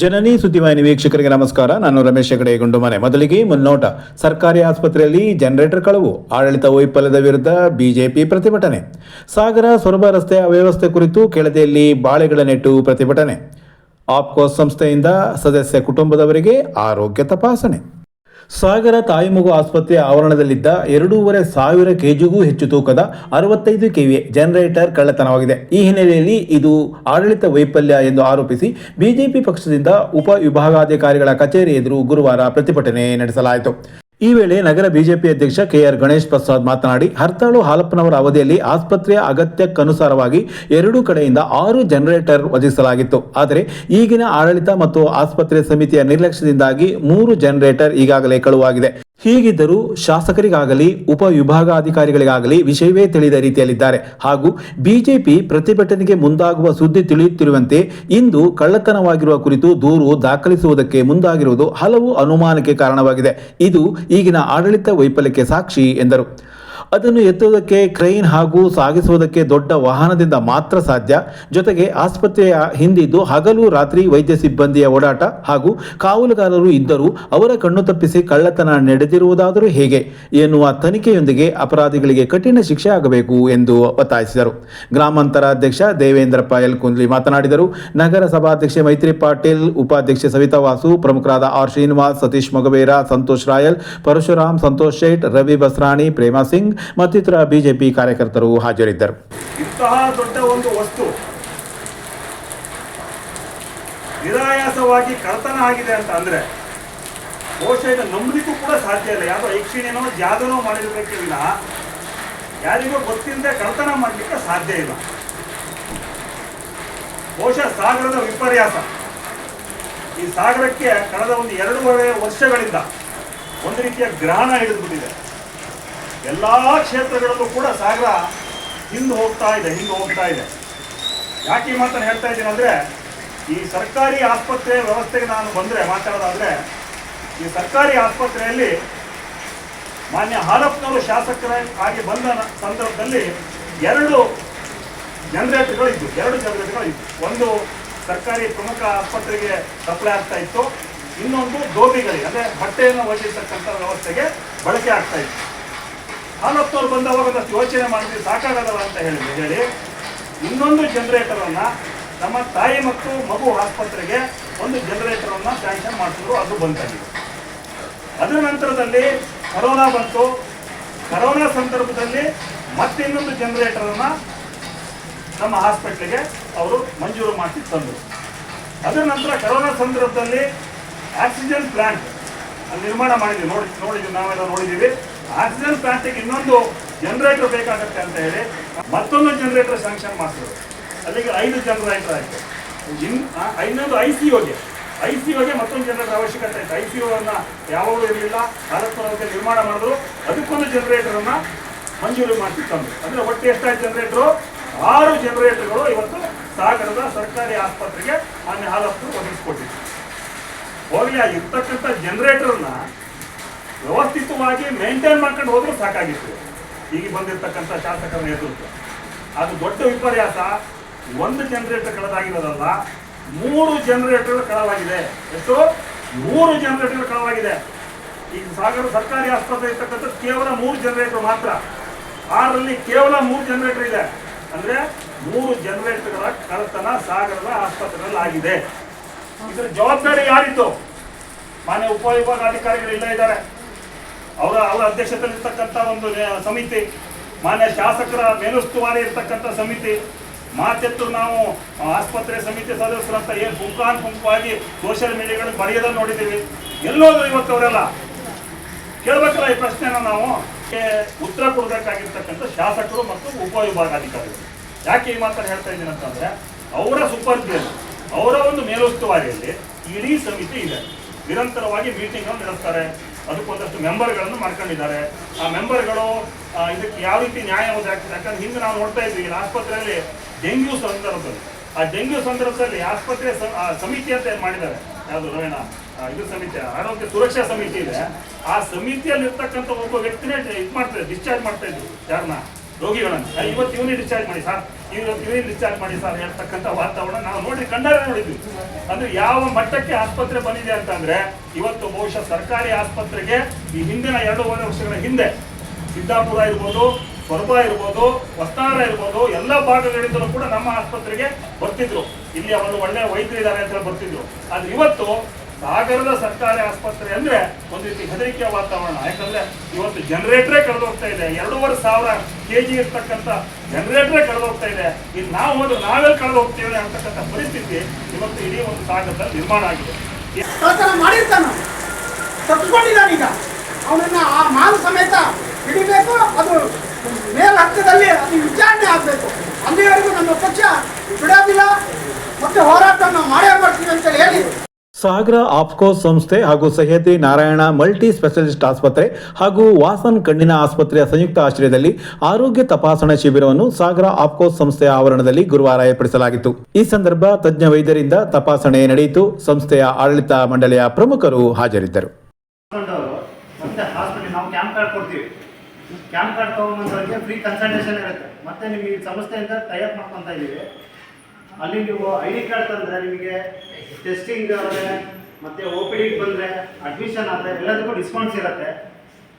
ಜನನಿ ಸುದ್ದಿವಾಹಿನಿ ವೀಕ್ಷಕರಿಗೆ ನಮಸ್ಕಾರ. ನಾನು ರಮೇಶ್ ಹೆಗಡೆ, ಗುಂಡುಮನೆ. ಮೊದಲಿಗೆ ಮುನ್ನೋಟ. ಸರ್ಕಾರಿ ಆಸ್ಪತ್ರೆಯಲ್ಲಿ ಜನರೇಟರ್ ಕಳವು, ಆಡಳಿತ ವೈಫಲ್ಯದ ವಿರುದ್ಧ ಬಿಜೆಪಿ ಪ್ರತಿಭಟನೆ. ಸಾಗರ, ಸೊರಬ ರಸ್ತೆ ಅವ್ಯವಸ್ಥೆ ಕುರಿತು ಕೆಳದಿಯಲ್ಲಿ ಬಾಳೆಗಳ ನೆಟ್ಟು ಪ್ರತಿಭಟನೆ. ಆಪ್ಕೋಸ್ ಸಂಸ್ಥೆಯಿಂದ ಸದಸ್ಯ ಕುಟುಂಬದವರಿಗೆ ಆರೋಗ್ಯ ತಪಾಸಣೆ. ಸಾಗರ ತಾಯಿಮಗು ಆಸ್ಪತ್ರೆ ಆವರಣದಲ್ಲಿದ್ದ ಎರಡೂವರೆ ಸಾವಿರ ಕೆಜಿಗೂ ಹೆಚ್ಚು ತೂಕದ ಅರವತ್ತೈದು ಕೆವಿ ಜನರೇಟರ್ ಕಳ್ಳತನವಾಗಿದೆ. ಈ ಹಿನ್ನೆಲೆಯಲ್ಲಿ ಇದು ಆಡಳಿತ ವೈಫಲ್ಯ ಎಂದು ಆರೋಪಿಸಿ ಬಿಜೆಪಿ ಪಕ್ಷದಿಂದ ಉಪ ವಿಭಾಗಾಧಿಕಾರಿಗಳ ಕಚೇರಿ ಎದುರು ಗುರುವಾರ ಪ್ರತಿಭಟನೆ ನಡೆಸಲಾಯಿತು. ಈ ವೇಳೆ ನಗರ ಬಿಜೆಪಿ ಅಧ್ಯಕ್ಷ ಕೆಆರ್ ಗಣೇಶ್ ಪ್ರಸಾದ್ ಮಾತನಾಡಿ, ಹರ್ತಾಳು ಹಾಲಪ್ಪನವರ ಅವಧಿಯಲ್ಲಿ ಆಸ್ಪತ್ರೆಯ ಅಗತ್ಯಕ್ಕನುಸಾರವಾಗಿ ಎರಡೂ ಕಡೆಯಿಂದ ಆರು ಜನರೇಟರ್ ಒದಗಿಸಲಾಗಿತ್ತು. ಆದರೆ ಈಗಿನ ಆಡಳಿತ ಮತ್ತು ಆಸ್ಪತ್ರೆ ಸಮಿತಿಯ ನಿರ್ಲಕ್ಷ್ಯದಿಂದಾಗಿ ಮೂರು ಜನರೇಟರ್ ಈಗಾಗಲೇ ಕಳುವಾಗಿದೆ. ಹೀಗಿದ್ದರೂ ಶಾಸಕರಿಗಾಗಲಿ, ಉಪ ವಿಭಾಗಾಧಿಕಾರಿಗಳಿಗಾಗಲಿ ವಿಷಯವೇ ತಿಳಿದ ರೀತಿಯಲ್ಲಿದ್ದಾರೆ. ಹಾಗೂ ಬಿಜೆಪಿ ಪ್ರತಿಭಟನೆಗೆ ಮುಂದಾಗುವ ಸುದ್ದಿ ತಿಳಿಯುತ್ತಿರುವಂತೆ ಇಂದು ಕಳ್ಳತನವಾಗಿರುವ ಕುರಿತು ದೂರು ದಾಖಲಿಸುವುದಕ್ಕೆ ಮುಂದಾಗಿರುವುದು ಹಲವು ಅನುಮಾನಕ್ಕೆ ಕಾರಣವಾಗಿದೆ. ಇದು ಈಗಿನ ಆಡಳಿತ ವೈಫಲ್ಯಕ್ಕೆ ಸಾಕ್ಷಿ ಎಂದರು. ಅದನ್ನು ಎತ್ತುವುದಕ್ಕೆ ಕ್ರೈನ್ ಹಾಗೂ ಸಾಗಿಸುವುದಕ್ಕೆ ದೊಡ್ಡ ವಾಹನದಿಂದ ಮಾತ್ರ ಸಾಧ್ಯ. ಜೊತೆಗೆ ಆಸ್ಪತ್ರೆಯ ಹಿಂದಿದ್ದು ಹಗಲು, ರಾತ್ರಿ ವೈದ್ಯ ಸಿಬ್ಬಂದಿಯ ಓಡಾಟ ಹಾಗೂ ಕಾವಲುಗಾರರು ಇದ್ದರೂ ಅವರ ಕಣ್ಣು ತಪ್ಪಿಸಿ ಕಳ್ಳತನ ನಡೆದಿರುವುದಾದರೂ ಹೇಗೆ ಎನ್ನುವ ತನಿಖೆಯೊಂದಿಗೆ ಅಪರಾಧಿಗಳಿಗೆ ಕಠಿಣ ಶಿಕ್ಷೆ ಆಗಬೇಕು ಎಂದು ಒತ್ತಾಯಿಸಿದರು. ಗ್ರಾಮಾಂತರ ಅಧ್ಯಕ್ಷ ದೇವೇಂದ್ರಪ್ಪ ಎಲ್ ಕುಂದ್ಲಿ ಮಾತನಾಡಿದರು. ನಗರಸಭಾಧ್ಯಕ್ಷೆ ಮೈತ್ರಿ ಪಾಟೀಲ್, ಉಪಾಧ್ಯಕ್ಷೆ ಸವಿತಾ ವಾಸು, ಪ್ರಮುಖರಾದ ಆರ್ ಶ್ರೀನಿವಾಸ್, ಸತೀಶ್ ಮೊಗಬೇರ ಸಂತೋಷ್ ರಾಯಲ್, ಪರಶುರಾಮ್, ಸಂತೋಷ್ ಶೇಟ್, ರವಿ ಬಸ್ರಾಣಿ, ಪ್ರೇಮಾ ಸಿಂಗ್ ಮತ್ತಿತರ ಬಿಜೆಪಿ ಕಾರ್ಯಕರ್ತರು ಹಾಜರಿದ್ದರು. ಇಂತಹ ದೊಡ್ಡ ಒಂದು ವಸ್ತು ನಿರಾಯಾಸವಾಗಿ ಕಳತನ ಆಗಿದೆ ಅಂತ ಅಂದ್ರೆ ಬಹುಶಃ ಇದು ನಂಬಲಿಕ್ಕೂ ಕೂಡ ಸಾಧ್ಯ ಇಲ್ಲ. ಯಾವುದೋ ಯಕ್ಷಿಣೇನೋ ಜಾದನೋ ಇಲ್ಲ ಯಾರಿಗೂ ಗೊತ್ತಿಲ್ಲದೆ ಕಳ್ತನ ಮಾಡಲಿಕ್ಕೆ ಸಾಧ್ಯ ಇಲ್ಲ. ಬಹುಶಃ ಸಾಗರದ ವಿಪರ್ಯಾಸ. ಈ ಸಾಗರಕ್ಕೆ ಕಳೆದ ಒಂದು ಎರಡೂವರೆ ವರ್ಷಗಳಿಂದ ಒಂದು ರೀತಿಯ ಗ್ರಹಣ ಹಿಡಿದುಬಿಟ್ಟಿದೆ ಎಲ್ಲಾ ಕ್ಷೇತ್ರಗಳಲ್ಲೂ ಕೂಡ ಸಾಗರ ಹಿಂದೆ ಹೋಗ್ತಾ ಇದೆ, ಹಿಂದೆ ಹೋಗ್ತಾ ಇದೆ. ಯಾಕೆ ಈ ಮಾತನ್ನು ಹೇಳ್ತಾ ಇದ್ದೀನಿ ಅಂದರೆ, ಈ ಸರ್ಕಾರಿ ಆಸ್ಪತ್ರೆ ವ್ಯವಸ್ಥೆಗೆ ನಾನು ಬಂದರೆ, ಮಾತಾಡೋದಾದರೆ, ಈ ಸರ್ಕಾರಿ ಆಸ್ಪತ್ರೆಯಲ್ಲಿ ಮಾನ್ಯ ಹಾಲಪ್ಪನವರು ಶಾಸಕರ ಆಗಿ ಬಂದ ಸಂದರ್ಭದಲ್ಲಿ ಎರಡು ಜನರೇಟರ್ಗಳು ಇದ್ವು ಎರಡು ಜನರೇಟರ್ಗಳು ಇದ್ದು ಒಂದು ಸರ್ಕಾರಿ ಪ್ರಮುಖ ಆಸ್ಪತ್ರೆಗೆ ಸಪ್ಲೈ ಆಗ್ತಾ ಇತ್ತು, ಇನ್ನೊಂದು ಡೋಬಿಗಳಿಗೆ ಅಂದರೆ ಬಟ್ಟೆಯನ್ನು ಒಗೆಯತಕ್ಕಂಥ ವ್ಯವಸ್ಥೆಗೆ ಬಳಕೆ ಆಗ್ತಾ ಇತ್ತು. ಹಾಲಪ್ಪನವ್ರು ಬಂದವಾಗದಷ್ಟು ಯೋಚನೆ ಮಾಡಿದ್ರೆ ಸಾಕಾಗದಲ್ಲ ಅಂತ ಹೇಳಿದ್ವಿ ಹೇಳಿ, ಇನ್ನೊಂದು ಜನರೇಟರ್ ಅನ್ನ ನಮ್ಮ ತಾಯಿ ಮತ್ತು ಮಗು ಆಸ್ಪತ್ರೆಗೆ ಒಂದು ಜನರೇಟರ್ ಅನ್ನ ಸ್ಯಾಂಕ್ಷನ್ ಮಾಡಿಸಿದ್ರು, ಅದು ಬಂತಾಗಿದೆ ಅದರ ನಂತರದಲ್ಲಿ ಕರೋನಾ ಬಂತು. ಕರೋನಾ ಸಂದರ್ಭದಲ್ಲಿ ಮತ್ತಿನ್ನೊಂದು ಜನರೇಟರ್ ಅನ್ನ ನಮ್ಮ ಹಾಸ್ಪಿಟ್ಲಿಗೆ ಅವರು ಮಂಜೂರು ಮಾಡಿ ತಂದರು. ಅದರ ನಂತರ ಕರೋನಾ ಸಂದರ್ಭದಲ್ಲಿ ಆಕ್ಸಿಜನ್ ಪ್ಲಾಂಟ್ ಅಲ್ಲಿ ನಿರ್ಮಾಣ ಮಾಡಿದ್ವಿ. ನೋಡಿ, ನೋಡಿದ್ವಿ, ನಾವೆಲ್ಲ ನೋಡಿದ್ದೀವಿ. ಆಕ್ಸಿಜನ್ ಪ್ಲಾಂಟಿಗೆ ಇನ್ನೊಂದು ಜನರೇಟರ್ ಬೇಕಾಗುತ್ತೆ ಅಂತ ಹೇಳಿ ಮತ್ತೊಂದು ಜನರೇಟರ್ ಸ್ಯಾಂಕ್ಷನ್ ಮಾಡಿಸಿದ್ರು. ಅಲ್ಲಿಗೆ ಐದು ಜನರೇಟರ್ ಆಯಿತು. ಇನ್ ಇನ್ನೊಂದು ಐ ಸಿ ಯುಗೆ ಐ ಸಿ ಯುಗೆ ಮತ್ತೊಂದು ಜನರೇಟರ್ ಅವಶ್ಯಕತೆ ಆಯಿತು. ಐ ಸಿ ಓ ಅನ್ನ ಯಾವಾಗಲೂ ಇರಲಿಲ್ಲ. ಭಾರತಕ್ಕೆ ನಿರ್ಮಾಣ ಮಾಡಿದ್ರು. ಅದಕ್ಕೊಂದು ಜನರೇಟರ್ ಅನ್ನ ಮಂಜೂರು ಮಾಡಿ ಅಂದರೆ ಅಂದ್ರೆ ಒಟ್ಟು ಎಷ್ಟಾಯ್ತು ಜನರೇಟರು ಆರು ಜನರೇಟರ್ಗಳು ಇವತ್ತು ಸಾಗರದ ಸರ್ಕಾರಿ ಆಸ್ಪತ್ರೆಗೆ ಮಾನ್ಯ ಹಾಲಪ್ಪರು ಒದಗಿಸ್ಕೊಟ್ಟಿದ್ರು. ಹೋಗಲಿ, ಆ ಇರ್ತಕ್ಕಂಥ ಜನರೇಟರ್ನ ವ್ಯವಸ್ಥಿತವಾಗಿ ಮೇಂಟೈನ್ ಮಾಡ್ಕೊಂಡು ಹೋದ್ರೂ ಸಾಕಾಗಿತ್ತು. ಈಗ ಬಂದಿರತಕ್ಕಂಥ ಶಾಸಕರ ನೇತೃತ್ವ. ಅದು ದೊಡ್ಡ ವಿಪರ್ಯಾಸ. ಒಂದು ಜನರೇಟರ್ ಕಳೆದಾಗಿರೋದಲ್ಲ, ಮೂರು ಜನರೇಟರ್ ಕಳವಾಗಿದೆ ಎಷ್ಟು? ಮೂರು ಜನರೇಟರ್ ಕಳವಾಗಿದೆ ಈಗ ಸಾಗರ ಸರ್ಕಾರಿ ಆಸ್ಪತ್ರೆ ಇರ್ತಕ್ಕಂಥ ಕೇವಲ ಮೂರು ಜನರೇಟರ್ ಮಾತ್ರ. ಆರಲ್ಲಿ ಕೇವಲ ಮೂರು ಜನರೇಟರ್ ಇದೆ. ಅಂದ್ರೆ ಮೂರು ಜನರೇಟರ್ಗಳ ಕಳತನ ಸಾಗರದ ಆಸ್ಪತ್ರೆಗಳಲ್ಲಿ ಆಗಿದೆ ಇದರ ಜವಾಬ್ದಾರಿ ಯಾರಿತ್ತು? ಮಾನ್ಯ ಉಪವಿಭಾಗಾಧಿಕಾರಿಗಳು ಇಲ್ಲ ಇದ್ದಾರೆ. ಅವರ ಅವರ ಅಧ್ಯಕ್ಷತೆಯಲ್ಲಿರ್ತಕ್ಕಂಥ ಒಂದು ಸಮಿತಿ, ಮಾನ್ಯ ಶಾಸಕರ ಮೇಲುಸ್ತುವಾರಿ ಇರ್ತಕ್ಕಂಥ ಸಮಿತಿ, ಮಾತೆತ್ತು ನಾವು ಆಸ್ಪತ್ರೆ ಸಮಿತಿ ಸದಸ್ಯರಂತ ಏನು ಗುಂಪಾನ್ ಗುಂಪಾಗಿ ಸೋಷಿಯಲ್ ಮೀಡಿಯಾಗಳಲ್ಲಿ ಬರೆಯೋದನ್ನು ನೋಡಿದ್ದೀವಿ. ಎಲ್ಲೋದ್ರು ಇವತ್ತು ಅವರೆಲ್ಲ ಕೇಳಬೇಕಲ್ಲ ಈ ಪ್ರಶ್ನೆನ ನಾವು? ಉತ್ತರ ಕೊಡಬೇಕಾಗಿರ್ತಕ್ಕಂಥ ಶಾಸಕರು ಮತ್ತು ಉಪವಿಭಾಗಾಧಿಕಾರಿಗಳು ಯಾಕೆ ಈ ಮಾತನ್ನು ಹೇಳ್ತಾ ಇದ್ದೀನಿ ಅಂತಂದರೆ, ಅವರ ಸುಪರ್ಧಿಯಲ್ಲಿ ಅವರ ಒಂದು ಮೇಲುಸ್ತುವಾರಿಯಲ್ಲಿ ಇಡೀ ಸಮಿತಿ ಇದೆ. ನಿರಂತರವಾಗಿ ಮೀಟಿಂಗ್ ನಡೆಸ್ತಾರೆ. ಅದಕ್ಕೊಂದಷ್ಟು ಮೆಂಬರ್ಗಳನ್ನು ಮಾಡ್ಕೊಂಡಿದ್ದಾರೆ. ಆ ಮೆಂಬರ್ಗಳು ಇದಕ್ಕೆ ಯಾವ ರೀತಿ ನ್ಯಾಯ ಒದಗಿಸ್ತಾರೆ ಯಾಕಂದ್ರೆ ಹಿಂದೆ ನಾವು ನೋಡ್ತಾ ಇದ್ವಿ. ಆಸ್ಪತ್ರೆಯಲ್ಲಿ ಡೆಂಗ್ಯೂ ಸಂದರ್ಭದಲ್ಲಿ. ಆ ಡೆಂಗ್ಯೂ ಸಂದರ್ಭದಲ್ಲಿ ಆಸ್ಪತ್ರೆ ಸಮಿತಿ ಅಂತ ಏನು ಮಾಡಿದ್ದಾರೆ? ಯಾವುದು ರವೀಣ? ಇದು ಸಮಿತಿ, ಆರೋಗ್ಯ ಸುರಕ್ಷಾ ಸಮಿತಿ ಇದೆ. ಆ ಸಮಿತಿಯಲ್ಲಿ ಇರ್ತಕ್ಕಂಥ ಒಬ್ಬ ವ್ಯಕ್ತಿನೇ ಇದು ಮಾಡ್ತಾರೆ ಡಿಸ್ಚಾರ್ಜ್ ಮಾಡ್ತಾ ಇದ್ರು ಯಾರನ್ನ ರೋಗಿಗಳನ್ನು "ಆ, ಇವತ್ತು ಇವನೇ ಡಿಸ್ಚಾರ್ಜ್ ಮಾಡಿ ಸರ್ ಇವತ್ತು ಇವನೇ ಡಿಸ್ಚಾರ್ಜ್ ಮಾಡಿ ಸರ್ ಹೇಳ್ತಕ್ಕಂಥ ವಾತಾವರಣ ನಾವು ನೋಡಿ ಕಂಡಾರೆ ನೋಡಿದ್ವಿ. ಅಂದ್ರೆ ಯಾವ ಮಟ್ಟಕ್ಕೆ ಆಸ್ಪತ್ರೆ ಬಂದಿದೆ ಅಂತಂದ್ರೆ ಇವತ್ತು ಬಹುಶಃ ಸರ್ಕಾರಿ ಆಸ್ಪತ್ರೆಗೆ ಈ ಹಿಂದಿನ ಎರಡೂವರೆ ವರ್ಷಗಳ ಹಿಂದೆ ಸಿದ್ದಾಪುರ ಇರ್ಬೋದು ಸ್ವರ್ಭ ಇರ್ಬೋದು ವಸ್ತಾರ ಇರ್ಬೋದು ಎಲ್ಲ ಭಾಗಗಳಿಂದಲೂ ಕೂಡ ನಮ್ಮ ಆಸ್ಪತ್ರೆಗೆ ಬರ್ತಿದ್ರು. ಇಲ್ಲಿ ಒಂದು ಒಳ್ಳೆ ವೈದ್ಯರಿದ್ದಾರೆ ಅಂತ ಬರ್ತಿದ್ರು. ಆದ್ರೆ ಇವತ್ತು ಸಾಗರದ ಸರ್ಕಾರಿ ಆಸ್ಪತ್ರೆ ಅಂದ್ರೆ ಒಂದು ರೀತಿ ಹೆದರಿಕೆಯ ವಾತಾವರಣ. ಯಾಕಂದ್ರೆ ಇವತ್ತು ಜನರೇಟ್ರೇ ಕಳೆದೋಗ್ತಾ ಇದೆ. ಎರಡೂವರೆ ಸಾವಿರ ಕೆ ಜಿ ಇರ್ತಕ್ಕಂಥ ಜನರೇಟ್ರೇ ಕಳೆದು ಹೋಗ್ತಾ ಇದೆ. ಇದು ನಾವು ಹೋದ್ರೆ ನಾವೇ ಹೋಗ್ತೇವೆ ಅಂತಕ್ಕಂಥ ಪರಿಸ್ಥಿತಿ ಇವತ್ತು ಇಡೀ ಒಂದು ಸಾಗರದ ನಿರ್ಮಾಣ ಆಗಿದೆ. ಮಾಡಿರ್ತಾನ ತಪ್ಪಿಕೊಂಡಿದ್ದಾನೆ ಈಗ. ಅವನನ್ನ ಆ ಮಾಲು ಸಮೇತ ಹಿಡಿಬೇಕು. ಅದು ಮೇಲ್ ಹಂತದಲ್ಲಿ ಅದು ವಿಚಾರಣೆ ಆಗಬೇಕು. ಅಲ್ಲಿವರೆಗೂ ನಮ್ಮ ಪಕ್ಷ ಬಿಡೋದಿಲ್ಲ. ಮತ್ತೆ ಹೋರಾಟವನ್ನು ಮಾಡೇ ಮಾಡ್ತೀವಿ ಅಂತ ಹೇಳಿ. ಸಾಗರ ಆಪ್ಕೋ ಸಂಸ್ಥೆ ಹಾಗೂ ಸಹ್ಯಾದ್ರಿ ನಾರಾಯಣ ಮಲ್ಟಿ ಸ್ಪೆಷಲಿಸ್ಟ್ ಆಸ್ಪತ್ರೆ ಹಾಗೂ ವಾಸನ್ ಕಣ್ಣಿನ ಆಸ್ಪತ್ರೆಯ ಸಂಯುಕ್ತ ಆಶ್ರಯದಲ್ಲಿ ಆರೋಗ್ಯ ತಪಾಸಣಾ ಶಿಬಿರವನ್ನು ಸಾಗರ ಆಪ್ಕೋ ಸಂಸ್ಥೆಯ ಆವರಣದಲ್ಲಿ ಗುರುವಾರ ಏರ್ಪಡಿಸಲಾಗಿತ್ತು. ಈ ಸಂದರ್ಭ ತಜ್ಞ ವೈದ್ಯರಿಂದ ತಪಾಸಣೆ ನಡೆಯಿತು. ಸಂಸ್ಥೆಯ ಆಡಳಿತ ಮಂಡಳಿಯ ಪ್ರಮುಖರು ಹಾಜರಿದ್ದರು. Camp card card free consultation ಇರುತ್ತೆ. ಮತ್ತೆ ನಿಮಗೆ ಸಂಸ್ಥೆಯಿಂದ ಟೈಅಪ್ ಮಾಡ್ಕೊತಾ ಇದ್ದೀವಿ. ಅಲ್ಲಿ ನೀವು ಐ ಡಿ ಕಾರ್ಡ್ ತಂದರೆ ನಿಮಗೆ ಟೆಸ್ಟಿಂಗ್ ಆದರೆ, ಮತ್ತೆ ಒ ಪಿ ಡಿಗೆ ಬಂದರೆ ಅಡ್ಮಿಷನ್ ಆದರೆ ಎಲ್ಲದಕ್ಕೂ ಡಿಸ್ಕೌಂಟ್ಸ್ ಇರುತ್ತೆ.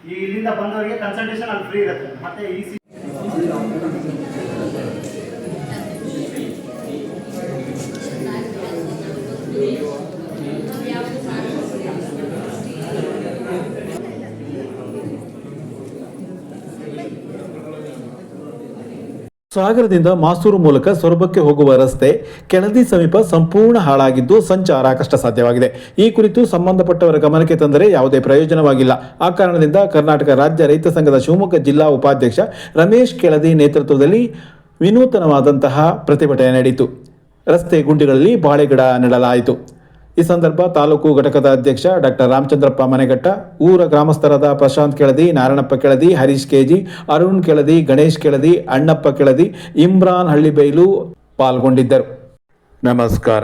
ಈ ಇಲ್ಲಿಂದ ಬಂದವರಿಗೆ ಕನ್ಸಲ್ಟೇಷನ್ ಅಲ್ಲಿ ಫ್ರೀ ಇರುತ್ತೆ. ಮತ್ತೆ ಈ ಸಿ ಸಾಗರದಿಂದ ಮಾಸೂರು ಮೂಲಕ ಸೊರಬಕ್ಕೆ ಹೋಗುವ ರಸ್ತೆ ಕೆಳದಿ ಸಮೀಪ ಸಂಪೂರ್ಣ ಹಾಳಾಗಿದ್ದು ಸಂಚಾರ ಕಷ್ಟ ಸಾಧ್ಯವಾಗಿದೆ ಈ ಕುರಿತು ಸಂಬಂಧಪಟ್ಟವರ ಗಮನಕ್ಕೆ ತಂದರೆ ಯಾವುದೇ ಪ್ರಯೋಜನವಾಗಿಲ್ಲ. ಆ ಕಾರಣದಿಂದ ಕರ್ನಾಟಕ ರಾಜ್ಯ ರೈತ ಸಂಘದ ಶಿವಮೊಗ್ಗ ಜಿಲ್ಲಾ ಉಪಾಧ್ಯಕ್ಷ ರಮೇಶ್ ಕೆಳದಿ ನೇತೃತ್ವದಲ್ಲಿ ವಿನೂತನವಾದಂತಹ ಪ್ರತಿಭಟನೆ ನಡೆಯಿತು. ರಸ್ತೆ ಗುಂಡಿಗಳಲ್ಲಿ ಬಾಳೆಗಿಡ ನೆಡಲಾಯಿತು. ಈ ಸಂದರ್ಭ ತಾಲೂಕು ಘಟಕದ ಅಧ್ಯಕ್ಷ ಡಾಕ್ಟರ್ ರಾಮಚಂದ್ರಪ್ಪ ಮನೆಗಟ್ಟ ಊರ ಗ್ರಾಮಸ್ಥರಾದ ಪ್ರಶಾಂತ್ ಕೆಳದಿ, ನಾರಾಯಣಪ್ಪ ಕೆಳದಿ, ಹರೀಶ್ ಕೆಜಿ, ಅರುಣ್ ಕೆಳದಿ, ಗಣೇಶ್ ಕೆಳದಿ, ಅಣ್ಣಪ್ಪ ಕೆಳದಿ, ಇಮ್ರಾನ್ ಹಳ್ಳಿಬೈಲು ಪಾಲ್ಗೊಂಡಿದ್ದರು. ನಮಸ್ಕಾರ.